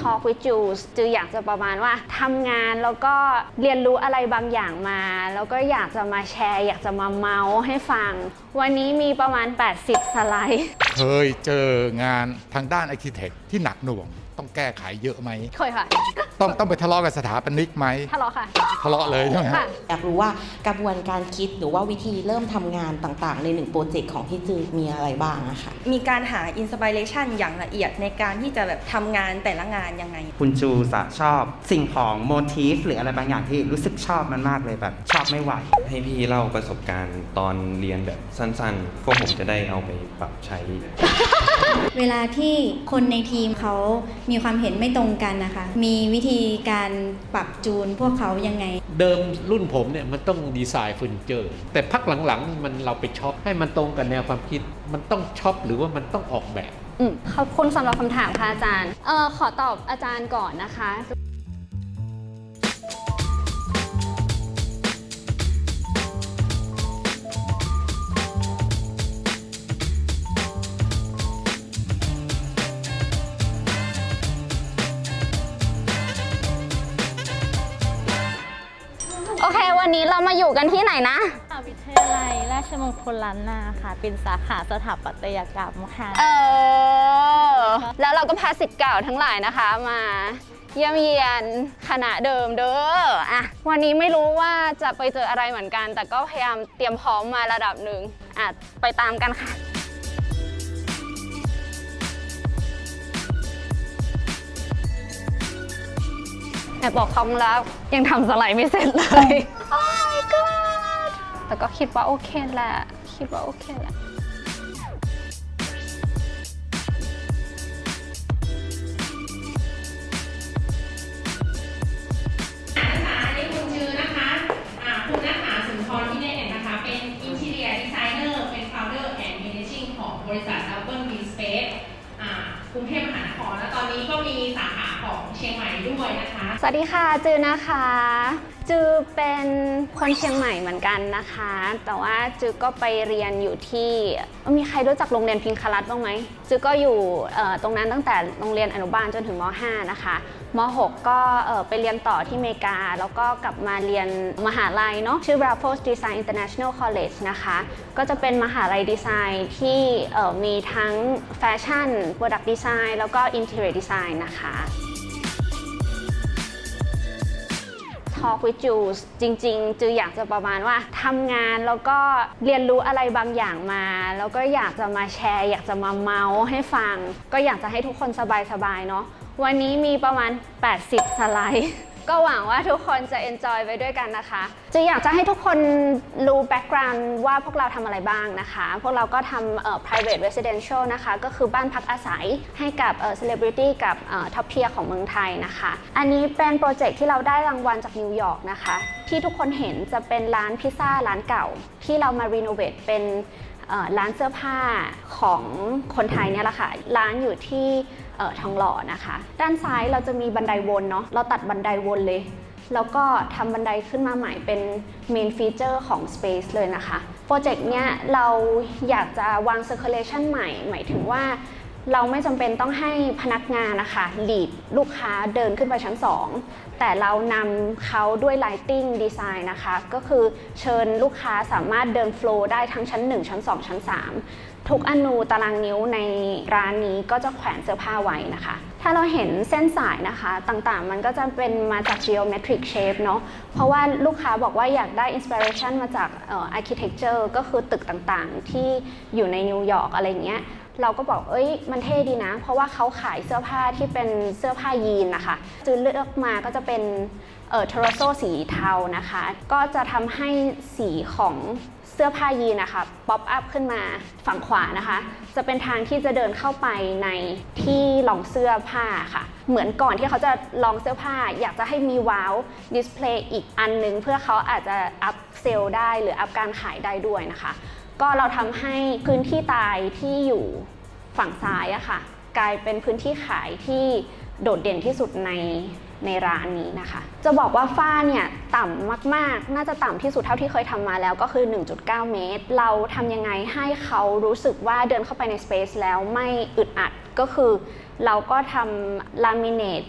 Talk with Jules จืออยากจะประมาณว่าทำงานแล้วก็เรียนรู้อะไรบางอย่างมา แล้วก็อยากจะมาแชร์ อยากจะมาเมาส์ให้ฟัง วันนี้มีประมาณ 80 สไลด์ เคยเจองานทางด้านอาร์เคเต็กที่หนักหน่วง ต้องแก้ไขเยอะไหมเคยค่ะต้องต้องไปทะเลาะกับสถาปนิกไหมทะเลาะค่ะ ทะเลาะเลยใช่ไหมฮะ ค่ะ อยากรู้ว่ากระบวนการคิดหรือว่าวิธีเริ่มทำงานต่างๆ ในหนึ่งโปรเจกต์ของพี่จือมีอะไรบ้างอะคะมีการหาอินสปิเรชันอย่างละเอียดในการที่จะแบบทำงานแต่ละงานยังไง คุณจูสะชอบสิ่งของโมทีฟหรืออะไรบางอย่างที่รู้สึกชอบมันมากเลยแบบชอบไม่ไหว ให้พี่เล่าประสบการณ์ตอนเรียนแบบสั้นๆ พวกผมจะได้เอาไปปรับใช้ เวลาที่คนในทีมเขามีความเห็นไม่ตรงกันนะคะ มีวิธีการปรับจูนพวกเขายังไง เดิมรุ่นผมเนี่ยมันต้องดีไซน์เฟอร์นิเจอร์ แต่พักหลังๆมันเราไปช็อปให้มันตรงกับแนวความคิด มันต้องช็อปหรือว่ามันต้องออกแบบอืมขอบคุณสำหรับคำถามค่ะอาจารย์เอ่อขอตอบอาจารย์ก่อนนะคะ โอเค วันนี้เรามาอยู่กันที่ไหนนะมหาวิทยาลัยราชมงคลล้านนาค่ะ เป็นสาขาสถาปัตยกรรมค่ะ เออแล้วเราก็พาสิทธิ์เก่าทั้งหลายนะคะมาเยี่ยมเยียนคณะเดิมเด้ออะวันนี้ไม่รู้ว่าจะไปเจออะไรเหมือนกัน แต่ก็พยายามเตรียมพร้อมมาระดับหนึ่งอะไปตามกันค่ะ แอบบอกคำแล้วยังทำสไลด์ไม่เสร็จเลย โอ้ my god แต่ก็คิดว่าโอเคแหละ คิดว่าโอเคแหละอันนี้คุณชื่อนะคะอ่าคุณนัทหาสุนทรที่ได้เห็นนะคะเป็น Interior Designer เป็น Founder and Managing ของบริษัท Urban Green Space อ่ากรุงเทพมหานคร และตอนนี้ก็มีสาขาของเชียงใหม่ด้วยนะคะ สวัสดีค่ะจือนะคะ จือเป็นคนเชียงใหม่เหมือนกันนะคะ แต่ว่าจือก็ไปเรียนอยู่ที่มีใครรู้จักโรงเรียนพิงคลัตบ้างไหมจือก็อยู่ตรงนั้นตั้งแต่โรงเรียนอนุบาลจนถึงม .5 นะคะม .6 ก็ไปเรียนต่อที่อเมริกา แล้วก็กลับมาเรียนมหาลัยเนาะชื่อ Raffles Design International College นะคะ ก็จะเป็นมหาลัยดีไซน์ที่มีทั้งแฟชั่น Product Design แล้วก็ Interior Design นะคะ Talk with Jules จริงๆจืออยากจะประมาณว่าทำงานแล้วก็เรียนรู้อะไรบางอย่างมา แล้วก็อยากจะมาแชร์ อยากจะมาเมาส์ให้ฟัง ก็อยากจะให้ทุกคนสบายๆเนาะวันนี้มีประมาณ 80 สไลด์ ก็หวังว่าทุกคนจะ enjoy ไปด้วยกันนะคะจือยากจะให้ทุกคนรู้ background ว่าพวกเราทำอะไรบ้างนะคะ พวกเราก็ทำเอ่อ private residential นะคะ ก็คือบ้านพักอาศัยให้กับเอ่อ celebrity กับท็อปเทียของเมืองไทยนะคะ อันนี้เป็นโปรเจกต์ที่เราได้รางวัลจากนิวยอร์กนะคะ ที่ทุกคนเห็นจะเป็นร้านพิซซ่าร้านเก่า ที่เรามารีโนเวทเป็นเอ่อร้านเสื้อผ้าของคนไทยเนี่ยแหละค่ะ ร้านอยู่ที่ อ่อทองหล่อนะคะ ด้านซ้ายเราจะมีบันไดวนเนาะเราตัดบันไดวนเลย แล้วก็ทำบันไดขึ้นมาใหม่เป็นเมนฟีเจอร์ของ Space เลยนะคะโปรเจกต์เนี้ยเราอยากจะวาง Circulation ใหม่ หมายถึงว่าเราไม่จำเป็นต้องให้พนักงานนะคะหลีดลูกค้าเดินขึ้นไปชั้น 2 แต่เรานำเขาด้วย Lighting Design นะคะ ก็คือเชิญลูกค้าสามารถเดินโฟล์ได้ทั้งชั้น 1 ชั้น 2 ชั้น 3 ทุกอนูตารางนิ้วในร้านนี้ก็จะแขวนเสื้อผ้าไว้นะคะ ถ้าเราเห็นเส้นสายนะคะต่างๆ มันก็จะเป็นมาจาก geometric shape เนาะเพราะว่าลูกค้าบอกว่าอยากได้ inspiration มาจาก architecture ก็คือตึกต่างๆ ที่อยู่ในนิวยอร์กอะไรเงี้ยเราก็บอกเอ้ย มันเท่ดีนะ เพราะว่าเขาขายเสื้อผ้าที่เป็นเสื้อผ้ายีนนะคะจือเลือกมาก็จะเป็นเอ่อทรโซสีเทานะคะ ก็จะทำให้สีของ สื้อผ้ายีนะคะป๊อปอัพขึ้นมาฝั่งขวานะคะ จะเป็นทางที่จะเดินเข้าไปในที่ลองเสื้อผ้าค่ะ เหมือนก่อนที่เขาจะลองเสื้อผ้า อยากจะให้มีว้าวดิสเพลย์อีกอันหนึง เพื่อเขาอาจจะอัพเซลล์ได้หรืออัพการขายได้ด้วยนะคะ ก็เราทำให้พื้นที่ตายที่อยู่ฝั่งซ้ายอะค่ะ กลายเป็นพื้นที่ขายที่โดดเด่นที่สุดใน ในร้านนี้นะคะ จะบอกว่าฝ้าเนี่ยต่ำมากๆ น่าจะต่ำที่สุดเท่าที่เคยทำมาแล้วก็คือ 1.9 เมตร เราทำยังไงให้เขารู้สึกว่าเดินเข้าไปในสเปซแล้วไม่อึดอัดก็คือเราก็ทำลามิเนต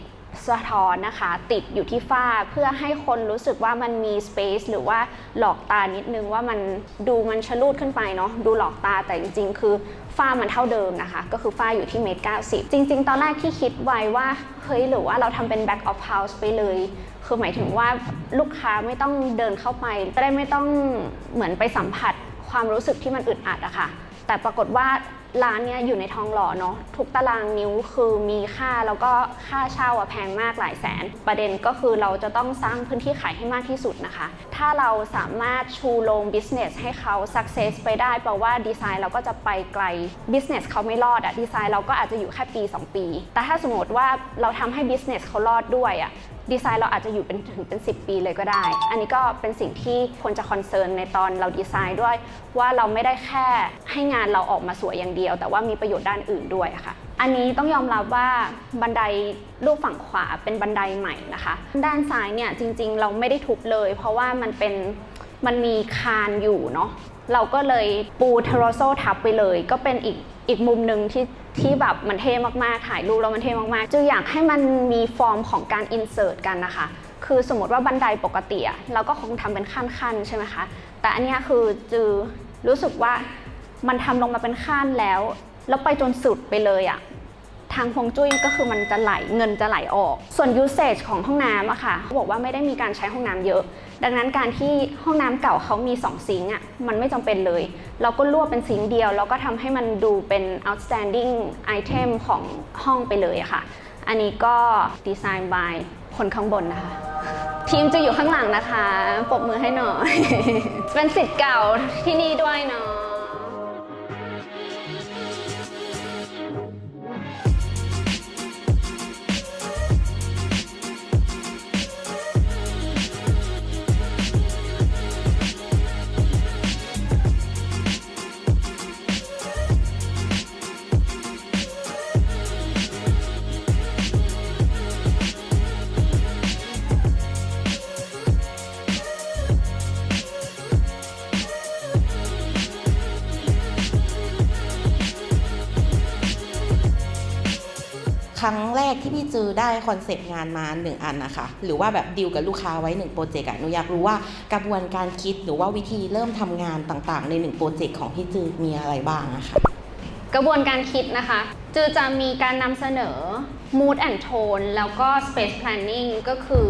สะท้อนนะคะ ติดอยู่ที่ฝ้าเพื่อให้คนรู้สึกว่ามันมี space หรือว่าหลอกตานิดนึงว่ามันดูมันชะลูดขึ้นไปเนาะดูหลอกตาแต่จริง ๆ คือฝ้ามันเท่าเดิมนะคะ ก็คือฝ้าอยู่ที่เมตรเก้าสิบจริง ๆ ตอนแรกที่คิดไว้ว่า เฮ้ยหรือว่าเราทำเป็น back of house ไปเลย คือหมายถึงว่าลูกค้าไม่ต้องเดินเข้าไปจะได้ไม่ต้องเหมือนไปสัมผัสความรู้สึกที่มันอึดอัดอะค่ะแต่ปรากฏว่า ร้านเนี้ยอยู่ในทองหล่อเนาะทุกตารางนิ้วคือมีค่าแล้วก็ค่าเช่าอะแพงมากหลายแสน ประเด็นก็คือเราจะต้องสร้างพื้นที่ขายให้มากที่สุดนะคะ ถ้าเราสามารถชูโรง business ให้เขา success ไปได้แปลว่าดีไซน์เราก็จะไปไกล business เขาไม่รอดอะดีไซน์เราก็อาจจะอยู่แค่ปี 2 ปี แต่ถ้าสมมติว่าเราทำให้ business เขารอดด้วยอะดีไซน์เราอาจจะอยู่เป็นถึงเป็น 10 ปีเลยก็ได้ อันนี้ก็เป็นสิ่งที่ควรจะคอนเซิร์นในตอนเราดีไซน์ด้วย ว่าเราไม่ได้แค่ให้งานเราออกมาสวยอย่างเดียว แต่ว่ามีประโยชน์ด้านอื่นด้วยค่ะ อันนี้ต้องยอมรับว่าบันไดรูปฝั่งขวาเป็นบันไดใหม่นะคะ ด้านซ้ายเนี่ยจริง ๆ เราไม่ได้ทุบเลย เพราะว่ามันเป็นมันมีคานอยู่เนาะเราก็เลยปูเทโรโซทับไปเลย ก็เป็นอีกอีกมุมหนึ่งที่ ที่แบบมันเท่มากๆ ถ่ายรูปแล้วมันเท่มากๆจืออยากให้มันมีฟอร์มของการอินเสิร์ตกันนะคะ คือสมมติว่าบันไดปกติอะเราก็คงทำเป็นขั้นๆ ใช่ไหมคะ แต่อันนี้คือจือรู้สึกว่ามันทำลงมาเป็นขั้นแล้ว แล้วไปจนสุดไปเลยอะทางฮวงจุ้ยก็คือมันจะไหลเงินจะไหลออก ส่วน usage ของห้องน้ำอะค่ะเขาบอกว่าไม่ได้มีการใช้ห้องน้ำเยอะ ดังนั้นการที่ห้องน้ำเก่าเขามี 2 ซิงค์อะมันไม่จำเป็นเลย เราก็รวบเป็นซิงค์เดียว แล้วก็ทำให้มันดูเป็น outstanding item ของห้องไปเลยอะค่ะ อันนี้ก็ดีไซน์ by คนข้างบนนะคะ ทีมจะอยู่ข้างหลังนะคะ ปรบมือให้หน่อย เป็นสิทธิ์เก่าที่นี่ด้วยเนาะ ที่พี่จือได้คอนเซปต์งานมาหนึ่งอันนะคะหรือว่าแบบดีลกับลูกค้าไว้หนึ่งโปรเจกต์อะหนูอยากรู้ว่ากระบวนการคิดหรือว่าวิธีเริ่มทำงานต่างๆ ในหนึ่งโปรเจกต์ของพี่จือมีอะไรบ้างอะคะกระบวนการคิดนะคะ จือจะมีการนำเสนอ mood and tone แล้วก็ space planning ก็คือ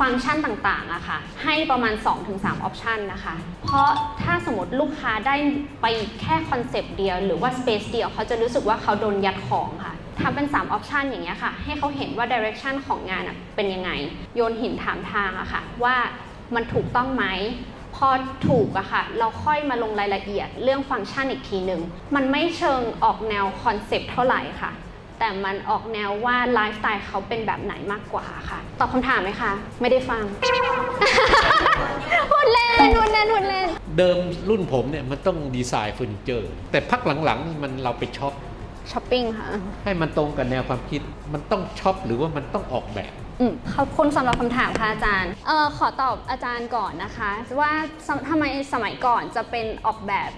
ฟังก์ชันต่างๆอะค่ะ ให้ประมาณ 2-3 option นะคะ เพราะถ้าสมมติลูกค้าได้ไปแค่คอนเซปต์เดียว หรือว่า space เดียวเขาจะรู้สึกว่าเขาโดนยัดของค่ะ ทำเป็น 3 option อย่างเงี้ยค่ะ ให้เขาเห็นว่า direction ของงานเป็นยังไง โยนหินถามทางอะค่ะ ว่ามันถูกต้องไหมพอถูกอะค่ะ เราค่อยมาลงรายละเอียดเรื่องฟังก์ชันอีกทีหนึ่งมันไม่เชิงออกแนวคอนเซปต์เท่าไหร่ค่ะ แต่มันออกแนวว่าไลฟ์สไตล์เขาเป็นแบบไหนมากกว่าค่ะ ตอบคำถามไหมคะ ไม่ได้ฟัง พูดเล่นพูดเล่นพูดเล่น เดิมรุ่นผมเนี่ยมันต้องดีไซน์เฟอร์นิเจอร์ แต่พักหลังๆ มันเราไปช็อป ช้อปปิ้งค่ะ ให้มันตรงกับแนวความคิด มันต้องช็อปหรือว่ามันต้องออกแบบ อืมขอบคุณสำหรับคำถามค่ะอาจารย์เออขอตอบอาจารย์ก่อนนะคะ ว่าสทำไมสมัยก่อนจะเป็นออกแบบ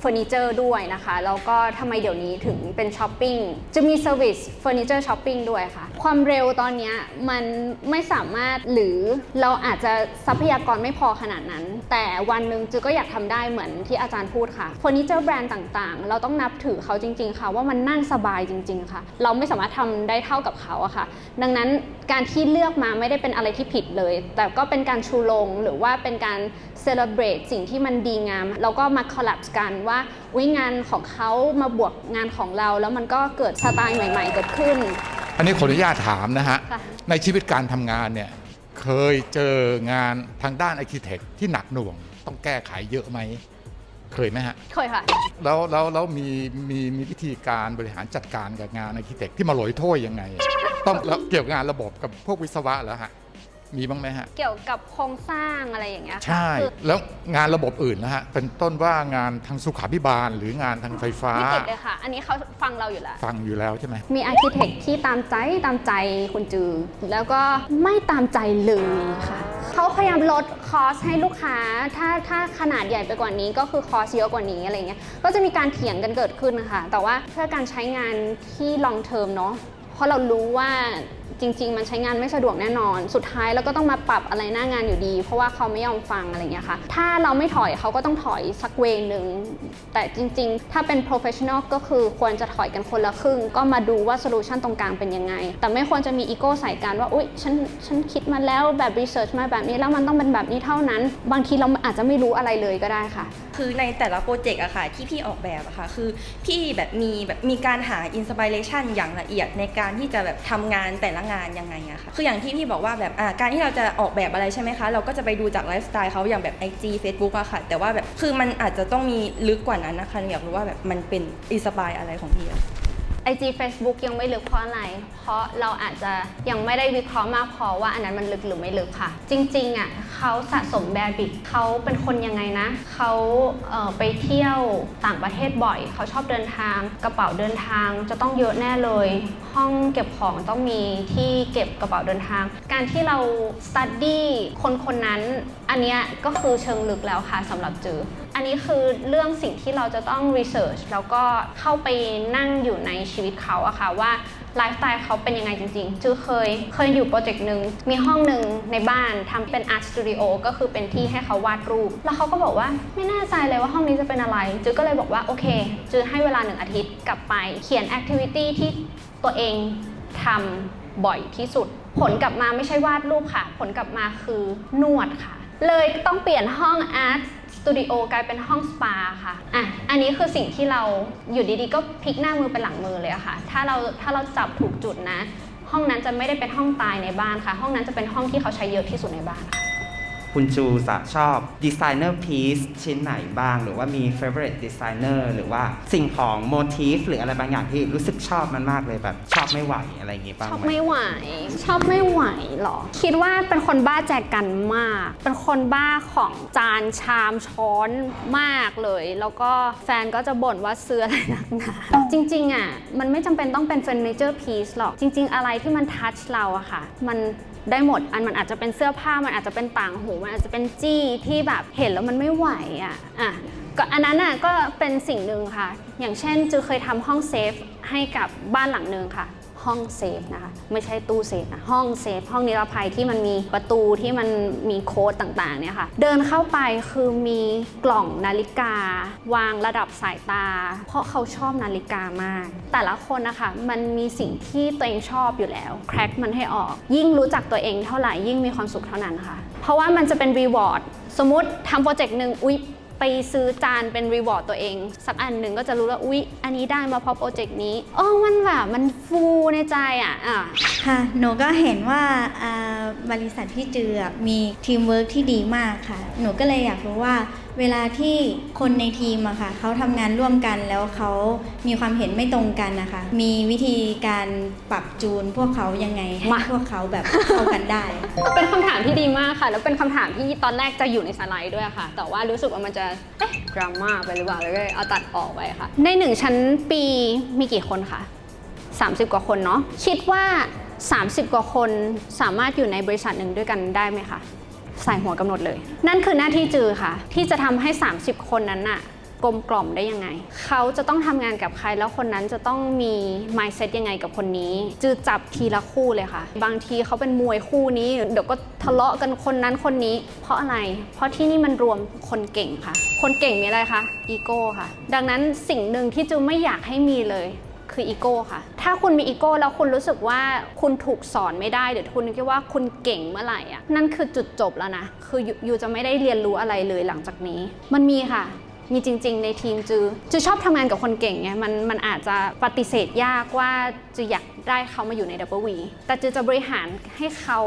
เฟอร์นิเจอร์ด้วยนะคะ แล้วก็ทำไมเดี๋ยวนี้ถึงเป็นช้อปปิ้งจะมีเซอร์วิสเฟอร์นิเจอร์ช้อปปิ้งด้วยค่ะ ความเร็วตอนนี้มันไม่สามารถหรือเราอาจจะทรัพยากรไม่พอขนาดนั้น แต่วันหนึ่งจือก็อยากทำได้เหมือนที่อาจารย์พูดค่ะเฟอร์นิเจอร์แบรนด์ต่างๆ เราต้องนับถือเขาจริง ๆ ค่ะ ว่ามันนั่งสบายจริง ๆ ค่ะ เราไม่สามารถทำได้เท่ากับเขาอะค่ะ ดังนั้นการทเลือกมาไม่ได้เป็นอะไรที่ผิดเลย แต่ก็เป็นการชูโรงหรือว่าเป็นการเซเลบรตสิ่งที่มันดีงามเราก็มาคอล l ั p กันว่าวิงานของเขามาบวกงานของเรา แล้วมันก็เกิดสไตล์ใหม่ๆเกิดขึ้น อันนี้ขออนุญาตถามนะฮะ ค่ะ ในชีวิตการทำงานเนี่ย เคยเจองานทางด้านอาร์เคเต็กที่หนักหน่วง ต้องแก้ไขเยอะไหม เคยไหมฮะ เคยค่ะ แล้วแล้วแล้วมีมีมีวิธีการบริหารจัดการกับงานอาร์เคเต็กที่มาหลอยถ้วยยังไง ต้องแล้วเกี่ยวกับงานระบบกับพวกวิศวะแล้วฮะ มีบ้างไหมฮะ เกี่ยวกับโครงสร้างอะไรอย่างเงี้ยค่ะใช่ คือแล้วงานระบบอื่นนะฮะ เป็นต้นว่างานทางสุขาพิบาล หรืองานทางไฟฟ้า ไม่ติดเลยค่ะ อันนี้เขาฟังเราอยู่แล้ว ฟังอยู่แล้วใช่ไหม มีอาร์เคเต็กที่ตามใจตามใจคุณจือ แล้วก็ไม่ตามใจเลยค่ะ เขาพยายามลดคอสให้ลูกค้า ถ้าถ้าขนาดใหญ่ไปกว่านี้ก็คือคอสเยอะกว่านี้อะไรเงี้ย ก็จะมีการเถียงกันเกิดขึ้นนะคะแต่ว่าเพื่อการใช้งานที่ long term เนาะ เพราะเรารู้ว่า จริง ๆ มันใช้งานไม่สะดวกแน่นอน สุดท้ายเราก็ต้องมาปรับอะไรหน้างานอยู่ดี เพราะว่าเขาไม่ยอมฟังอะไรเงี้ยค่ะ ถ้าเราไม่ถอยเขาก็ต้องถอยสักเวย์หนึ่ง แต่จริง ๆ ถ้าเป็น professional ก็คือควรจะถอยกันคนละครึ่ง ก็มาดูว่าโซลูชันตรงกลางเป็นยังไง แต่ไม่ควรจะมีอีโก้ใส่กันว่า อุ๊ย ฉัน ฉันคิดมาแล้วแบบ research มาแบบนี้แล้วมันต้องเป็นแบบนี้เท่านั้น บางทีเราอาจจะไม่รู้อะไรเลยก็ได้ค่ะ คือในแต่ละโปรเจกต์อะค่ะที่พี่ออกแบบอะค่ะ คือพี่แบบมีแบบมีการหาอินสปิเรชันอย่างละเอียดในการที่จะแบบทำงานแต่ละงานยังไงอะค่ะคืออย่างที่พี่บอกว่าแบบอ่าการที่เราจะออกแบบอะไรใช่ไหมคะเราก็จะไปดูจากไลฟ์สไตล์เขาอย่างแบบ IG Facebook อะค่ะ แต่ว่าแบบคือมันอาจจะต้องมีลึกกว่านั้นนะคะอยากรู้ว่าแบบมันเป็นอิสปายอะไรของพี่อะ IG Facebook ยังไม่ลึกเพราะอะไร เพราะเราอาจจะยังไม่ได้วิเคราะห์มากพอว่าอันนั้นมันลึกหรือไม่ลึกค่ะ จริงๆอะเขาสะสมแบร์บิกเขาเป็นคนยังไงนะเขาเไปเที่ยวต่างประเทศบ่อย เขาชอบเดินทาง กระเป๋าเดินทางจะต้องเยอะแน่เลย ห้องเก็บของต้องมีที่เก็บกระเป๋าเดินทาง การที่เรา study คนคนนั้น อันเนี้ยก็คือเชิงลึกแล้วค่ะสำหรับจือ อันนี้คือเรื่องสิ่งที่เราจะต้อง research แล้วก็เข้าไปนั่งอยู่ในชีวิตเขาอะค่ะว่าไลฟ์สไตล์เขาเป็นยังไงจริงๆ จือเคยเคยอยู่โปรเจกต์หนึ่งมีห้องหนึ่งในบ้านทำเป็น art studio ก็คือเป็นที่ให้เขาวาดรูป แล้วเขาก็บอกว่าไม่แน่ใจเลยว่าห้องนี้จะเป็นอะไร จือก็เลยบอกว่าโอเค จือให้เวลาหนึ่งอาทิตย์กลับไป เขียน activity ที่ตัวเองทำบ่อยที่สุด ผลกลับมาไม่ใช่วาดรูปค่ะ ผลกลับมาคือนวดค่ะ เลยต้องเปลี่ยนห้อง art สตู ตูดิโอกลายเป็นห้องสปาค่ะอะ อันนี้คือสิ่งที่เราอยู่ดีๆ ก็พลิกหน้ามือเป็นหลังมือเลยอะค่ะ ถ้าเราถ้าเราจับถูกจุดนะ ห้องนั้นจะไม่ได้เป็นห้องตายในบ้านค่ะ ห้องนั้นจะเป็นห้องที่เขาใช้เยอะที่สุดในบ้านค่ะ คุณจูจะชอบดีไซเนอร์พีซชิ้นไหนบ้าง หรือว่ามี favorite designer หรือว่าสิ่งของโมทีฟหรืออะไรบางอย่างที่รู้สึกชอบมันมากเลยแบบชอบไม่ไหวอะไรอย่างงี้บ้างชอบไม่ไหว ชอบไม่ไหวเหรอ คิดว่าเป็นคนบ้าแจกันมาก เป็นคนบ้าของจานชามช้อนมากเลย แล้วก็แฟนก็จะบ่นว่าซื้ออะไรนักหนาจริงๆอะมันไม่จำเป็นต้องเป็นเฟอร์นิเจอร์พีซหรอกจริง ๆ อะไรที่มันทัชเราอะค่ะ มัน ได้หมด อันมันอาจจะเป็นเสื้อผ้ามันอาจจะเป็นต่างหู มันอาจจะเป็นจี้ที่แบบเห็นแล้วมันไม่ไหวอะอะก็อันนั้นอะก็เป็นสิ่งหนึ่งค่ะ อย่างเช่นจือเคยทำห้องเซฟให้กับบ้านหลังหนึ่งค่ะ ห้องเซฟนะคะ ไม่ใช่ตู้เซฟนะห้องเซฟห้องนิรภัยที่มันมีประตูที่มันมีโค้ดต่างๆเนี่ยค่ะ เดินเข้าไปคือมีกล่องนาฬิกา วางระดับสายตา เพราะเขาชอบนาฬิกามาก แต่ละคนนะคะมันมีสิ่งที่ตัวเองชอบอยู่แล้วแคร็กมันให้ออก ยิ่งรู้จักตัวเองเท่าไหร่ยิ่งมีความสุขเท่านั้นค่ะ เพราะว่ามันจะเป็นรีวอร์ดสมมติทำโปรเจกต์หนึ่งอุ๊ย ไปซื้อจานเป็นรีวอร์ดตัวเอง สักอันหนึ่งก็จะรู้ว่าอุ๊ย อันนี้ได้มาเพราะโปรเจกต์นี้เออมันแบบมันฟูในใจอะอะ ค่ะ หนูก็เห็นว่าอ่าบริษัทพี่เจือมีทีมเวิร์กที่ดีมากค่ะ หนูก็เลยอยากรู้ว่า เวลาที่คนในทีมอะค่ะเขาทำงานร่วมกันแล้วเขามีความเห็นไม่ตรงกันนะคะ มีวิธีการปรับจูนพวกเขายังไงให้มา พวกเขาแบบเข้ากันได้ เป็นคำถามที่ดีมากค่ะ แล้วเป็นคำถามที่ตอนแรกจะอยู่ในสไลด์ด้วยค่ะ แต่ว่ารู้สึกว่ามันจะเอ๊ะดราม่าไปหรือเปล่าเลยก็เลยเอาตัดออกไปค่ะ ในหนึ่งชั้นปีมีกี่คนคะ30 กว่าคนเนาะคิดว่า 30 กว่าคนสามารถอยู่ในบริษัทหนึ่งด้วยกันได้ไหมคะ ใส่หัวกำหนดเลย นั่นคือหน้าที่จือค่ะ ที่จะทำให้ 30 คนนั้นน่ะกลมกล่อมได้ยังไง เขาจะต้องทำงานกับใครแล้วคนนั้นจะต้องมี mindset ยังไงกับคนนี้ จือจับทีละคู่เลยค่ะ บางทีเขาเป็นมวยคู่นี้ เดี๋ยวก็ทะเลาะกันคนนั้นคนนี้ เพราะอะไร เพราะที่นี่มันรวมคนเก่งค่ะ คนเก่งมีอะไรคะ อีโก้ค่ะ ดังนั้นสิ่งหนึ่งที่จือไม่อยากให้มีเลย คืออีโก้ค่ะ ถ้าคุณมีอีโก้แล้วคุณรู้สึกว่าคุณถูกสอนไม่ได้หรือคุณคิดว่าคุณเก่งเมื่อไหร่อะนั่นคือจุดจบแล้วนะ คือยูยูจะไม่ได้เรียนรู้อะไรเลยหลังจากนี้ มันมีค่ะมีจริง ๆ ในทีมจือจือชอบทำงานกับคนเก่งไงมันมันอาจจะปฏิเสธยากว่าจืออยากได้เขามาอยู่ใน w แต่จือจะบริหารให้เขา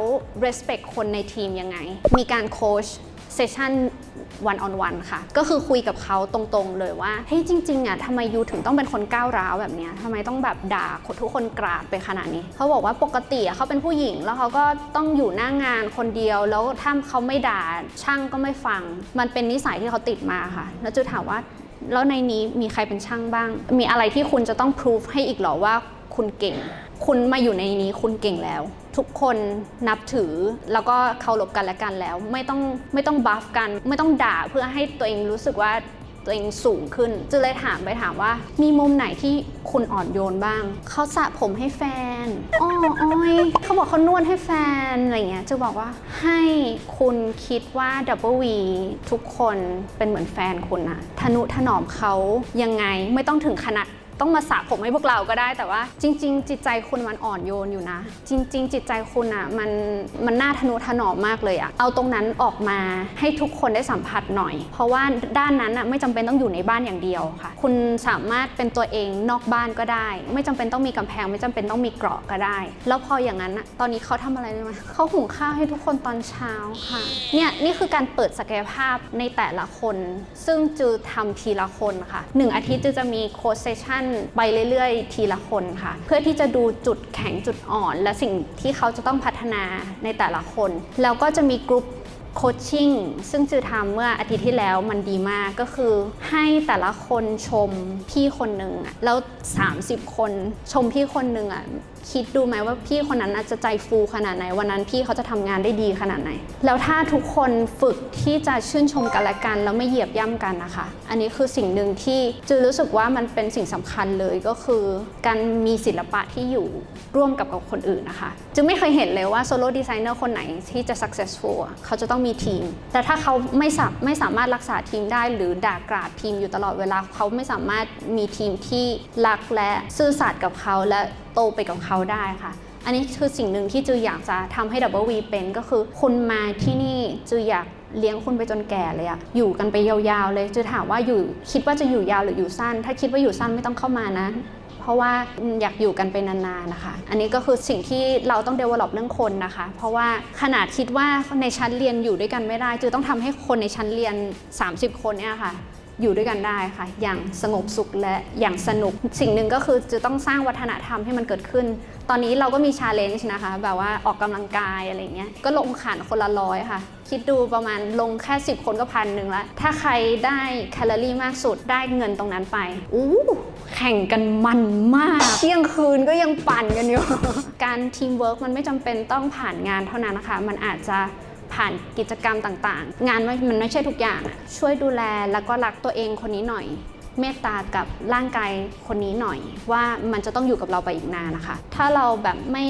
respect คนในทีมยังไง มีการโค้ช เซสชันวันออนวันค่ะ ก็คือคุยกับเขาตรงๆเลยว่าเฮ้ยจริงๆอะทำไมยูถึงต้องเป็นคนก้าวร้าวแบบเนี้ยทำไมต้องแบบด่าทุกคนกราดไปขนาดนี้ เขาบอกว่าปกติอะเขาเป็นผู้หญิงแล้วเขาก็ต้องอยู่หน้างานคนเดียว แล้วถ้าเขาไม่ด่าช่างก็ไม่ฟัง มันเป็นนิสัยที่เขาติดมาค่ะ แล้วจูถามว่าแล้วในนี้มีใครเป็นช่างบ้าง มีอะไรที่คุณจะต้องพิสูจให้อีกหรอว่าคุณเก่ง คุณมาอยู่ในนี้คุณเก่งแล้ว ทุกคนนับถือแล้วก็เคารพกันและกันแล้ว ไม่ต้องไม่ต้องบัฟกัน ไม่ต้องด่าเพื่อให้ตัวเองรู้สึกว่าตัวเองสูงขึ้นจะเลยถามไปถามว่า มีมุมไหนที่คุณอ่อนโยนบ้าง เขาสระผมให้แฟนอ้ออ้อยเขาบอกเขานวดให้แฟนอะไรเงี้ยจะบอกว่าให้คุณคิดว่าดับเบิลวีทุกคนเป็นเหมือนแฟนคุณอะทนุถนอมเขายังไงไม่ต้องถึงขนาด ต้องมาสระผมให้พวกเราก็ได้แต่ว่า จริง ๆ จิตใจคุณมันอ่อนโยนอยู่นะ จริง ๆ จิตใจคุณอะมันมันน่าทนุถนอมมากเลยอะเอาตรงนั้นออกมาให้ทุกคนได้สัมผัสหน่อย เพราะว่าด้านนั้นอะไม่จำเป็นต้องอยู่ในบ้านอย่างเดียวค่ะ คุณสามารถเป็นตัวเองนอกบ้านก็ได้ ไม่จำเป็นต้องมีกำแพง ไม่จำเป็นต้องมีเกราะก็ได้ แล้วพออย่างนั้นอะตอนนี้เขาทำอะไรรู้ไหมเขาหุงข้าวให้ทุกคนตอนเช้าค่ะเนี่ยนี่คือการเปิดศักยภาพในแต่ละคน ซึ่งจือทำทีละคนค่ะหนึ่งอาทิตย์จือจะมีโค้ชเซสชั่นไปเรื่อยๆ ทีละคนค่ะ เพื่อที่จะดูจุดแข็งจุดอ่อน และสิ่งที่เขาจะต้องพัฒนาในแต่ละคน แล้วก็จะมีกลุ่ม โคชชิ่งซึ่งจือทำเมื่ออาทิตย์ที่แล้วมันดีมากก็คือให้แต่ละคนชมพี่คนหนึ่งอะแล้ว 30 คนชมพี่คนหนึ่งอะคิดดูไหมว่าพี่คนนั้นน่ะจะใจฟูขนาดไหน วันนั้นพี่เขาจะทำงานได้ดีขนาดไหน แล้วถ้าทุกคนฝึกที่จะชื่นชมกันและกัน แล้วไม่เหยียบย่ำกันนะคะ อันนี้คือสิ่งหนึ่งที่จือรู้สึกว่ามันเป็นสิ่งสำคัญเลยก็คือ การมีศิลปะที่อยู่ร่วมกับกับคนอื่นนะคะจึงไม่เคยเห็นเลยว่าโซโล่ดีไซเนอร์คนไหนที่จะ successful เขาจะต้องมีทีม แต่ถ้าเขาไม่สาไม่สามารถรักษาทีมได้ หรือด่ากราดทีมอยู่ตลอดเวลาเขาไม่สามารถมีทีมที่รักและซื่อสัตย์กับเขาและโตไปกับเขาได้ค่ะอันนี้คือสิ่งหนึ่งที่จือยากจะทำให้ Double V เป็นก็คือคุณมาที่นี่จือยากเลี้ยงคุณไปจนแก่เลยอะอยู่กันไปยาวๆเลยจือถามว่าอยู่คิดว่าจะอยู่ยาวหรืออยู่สั้น ถ้าคิดว่าอยู่สั้นไม่ต้องเข้ามานะ ราะว่าอยากอยู่กันไปนานๆนะคะ อันนี้ก็คือสิ่งที่เราต้อง develop เรื่องคนนะคะ เพราะว่าขนาดคิดว่าในชั้นเรียนอยู่ด้วยกันไม่ได้จือต้องทำให้คนในชั้นเรียน 30 คนเนี่ยค่ะอยู่ด้วยกันได้ค่ะ อย่างสงบสุขและอย่างสนุก สิ่งหนึ่งก็คือจะต้องสร้างวัฒนธรรมให้มันเกิดขึ้น ตอนนี้เราก็มีชาเลนจ์นะคะ แบบว่าออกกำลังกายอะไรเงี้ย ก็ลงขันคนละร้อยค่ะ คิดดูประมาณลงแค่ 10 คนก็พันหนึ่งล้วถ้าใครได้แคลอรี่มากสุดได้เงินตรงนั้นไปอู้แข่งกันมันมาก เที่ยงคืนก็ยังปั่นกันอยู่ การทีมเวิร์กมันไม่จำเป็นต้องผ่านงานเท่านั้นนะคะ มันอาจจะผ่านกิจกรรมต่างๆ งานมันไม่ใช่ทุกอย่างช่วยดูแลแล้วก็รักตัวเองคนนี้หน่อย เมตตากับร่างกายคนนี้หน่อย ว่ามันจะต้องอยู่กับเราไปอีกนานนะคะ ถ้าเราแบบไม่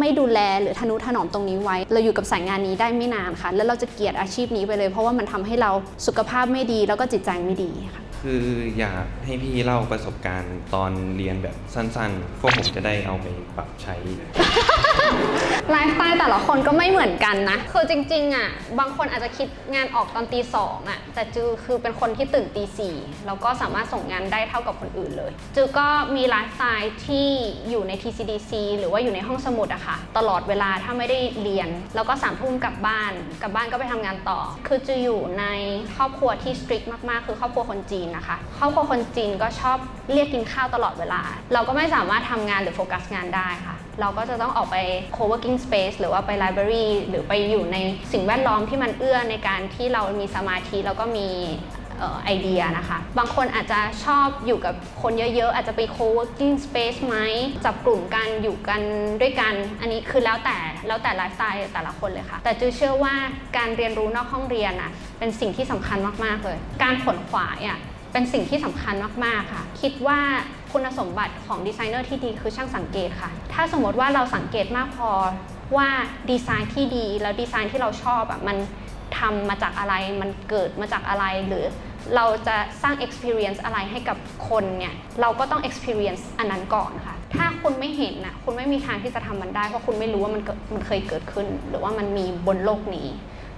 ไม่ดูแลหรือทนุถนอมตรงนี้ไว้ เราอยู่กับสายงานนี้ได้ไม่นานค่ะ แล้วเราจะเกลียดอาชีพนี้ไปเลย เพราะว่ามันทำให้เราสุขภาพไม่ดีแล้วก็จิตใจไม่ดีค่ะ คืออยากให้พี่เล่าประสบการณ์ตอนเรียนแบบสั้นๆ พวกผมจะได้เอาไปปรับใช้ ไลฟ์สไตล์แต่ละคนก็ไม่เหมือนกันนะ คือจริงๆอะ บางคนอาจจะคิดงานออกตอนตีสองอะ แต่จือคือเป็นคนที่ตื่นตีสี่แล้วก็สามารถส่งงานได้เท่ากับคนอื่นเลย จือก็มีไลฟ์สไตล์ที่อยู่ใน TCDC หรือว่าอยู่ในห้องสมุดอะค่ะ ตลอดเวลาถ้าไม่ได้เรียน แล้วก็สามทุ่มกลับบ้าน กลับบ้านก็ไปทำงานต่อ คือจืออยู่ในครอบครัวที่สตริกมากๆ คือครอบครัวคนจีนนะคะครอบครัวคนจีนก็ชอบเรียกกินข้าวตลอดเวลา เราก็ไม่สามารถทำงานหรือโฟกัสงานได้ค่ะ เราก็จะต้องออกไป co-working space หรือว่าไป library หรือไปอยู่ในสิ่งแวดล้อมที่มันเอื้อในการที่เรามีสมาธิแล้วก็มีไอเดียนะคะ บางคนอาจจะชอบอยู่กับคนเยอะๆ อาจจะไป co-working space ไหม จับกลุ่มกันอยู่กันด้วยกัน อันนี้คือแล้วแต่แล้วแต่ไลฟ์สไตล์แต่ละคนเลยค่ะ แต่จูเชื่อว่าการเรียนรู้นอกห้องเรียนอะเป็นสิ่งที่สำคัญมากๆเลย การขนขวายอะ เป็นสิ่งที่สำคัญมาก ๆ ค่ะ คิดว่าคุณสมบัติของดีไซเนอร์ที่ดีคือช่างสังเกตค่ะ ถ้าสมมติว่าเราสังเกตมากพอว่าดีไซน์ที่ดีแล้วดีไซน์ที่เราชอบอะมันทำมาจากอะไรมันเกิดมาจากอะไรหรือเราจะสร้าง experience อะไรให้กับคนเนี่ย เราก็ต้อง experience อันนั้นก่อนค่ะ ถ้าคุณไม่เห็นน่ะคุณไม่มีทางที่จะทำมันได้ เพราะคุณไม่รู้ว่ามันเกิดมันเคยเกิดขึ้น หรือว่ามันมีบนโลกนี้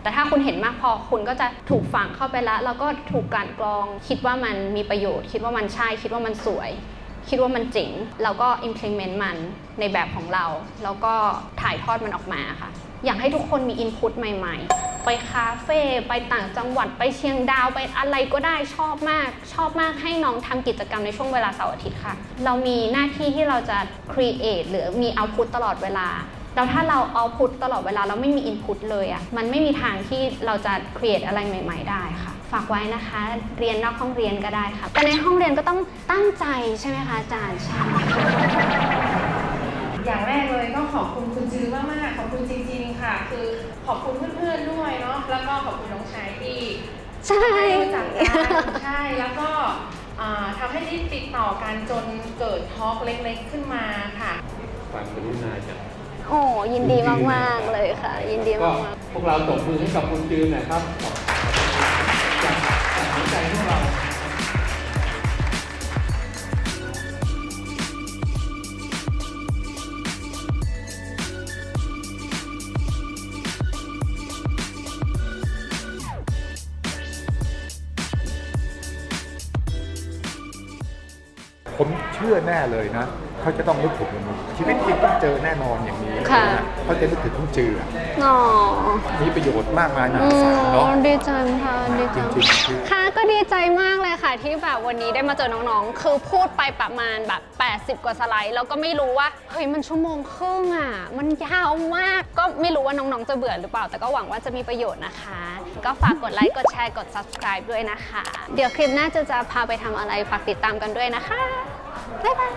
แต่ถ้าคุณเห็นมากพอคุณก็จะถูกฝังเข้าไปแล้วแล้วก็ถูกกลั่นกรอง คิดว่ามันมีประโยชน์ คิดว่ามันใช่ คิดว่ามันสวย คิดว่ามันเจ๋งแล้วก็ implement มันในแบบของเรา แล้วก็ถ่ายทอดมันออกมาค่ะ อยากให้ทุกคนมี input ใหม่ ๆ ไปคาเฟ่ไปต่างจังหวัดไปเชียงดาวไปอะไรก็ได้ชอบมาก ชอบมากให้น้องทำกิจกรรมในช่วงเวลาเสาร์อาทิตย์ค่ะ เรามีหน้าที่ที่เราจะ create หรือมี output ตลอดเวลา แล้วถ้าเรา output ตลอดเวลาเราไม่มี input เลยอะ่ะมันไม่มีทางที่เราจะ create อะไรใหม่ ๆ ได้ค่ะ ฝากไว้นะคะ เรียนนอกห้องเรียนก็ได้ค่ะ แต่ในห้องเรียนก็ต้องตั้งใจใช่ไหมคะอาจารย์ใช่อย่างแรกเลยก็ขอบคุณคุณจือมากๆขอบคุณจริง ๆ ค่ะ คือขอบคุณเพื่อนๆด้วยเนาะแล้วก็ขอบคุณน้องชายที่ใช่ให้รู้จักกันใช่แล้วก็อ่าทำให้ได้ติดต่อกันจนเกิดทอล์กเล็กๆขึ้นมาค่ะความกรุณาจาก โอ้ยินดีมากๆเลยค่ะ ยินดีก็มากๆพวกเราตบมือให้กับคุณจืนหน่อยครับจากจากหัวใจพวกเรา ผมเชื่อแน่เลยนะ เขาจะต้องนึกถึงอย่างนี้ชีวิตจริงต้องเจอแน่นอนอย่างนี้ค่ะนะเขาจะนึกถึงคุณจืออะอ๋อมีประโยชน์มากมายมอืหาศาลเนาะมดีจังค่ะดีจจังริงๆคือ ค่ะก็ดีใจมากเลยค่ะ ที่แบบวันนี้ได้มาเจอน้องๆ คือพูดไปประมาณแบบ 80 กว่าสไลด์แล้วก็ไม่รู้ว่าเฮ้ยมันชั่วโมงครึ่งอะ มันยาวมากก็ไม่รู้ว่าน้องๆจะเบื่อหรือเปล่า แต่ก็หวังว่าจะมีประโยชน์นะคะ ก็ฝากกดไลค์กดแชร์กด subscribe ด้วยนะคะ เดี๋ยวคลิปหน้าจะจะพาไปทำอะไรฝากติดตามกันด้วยนะคะบ๊ายบาย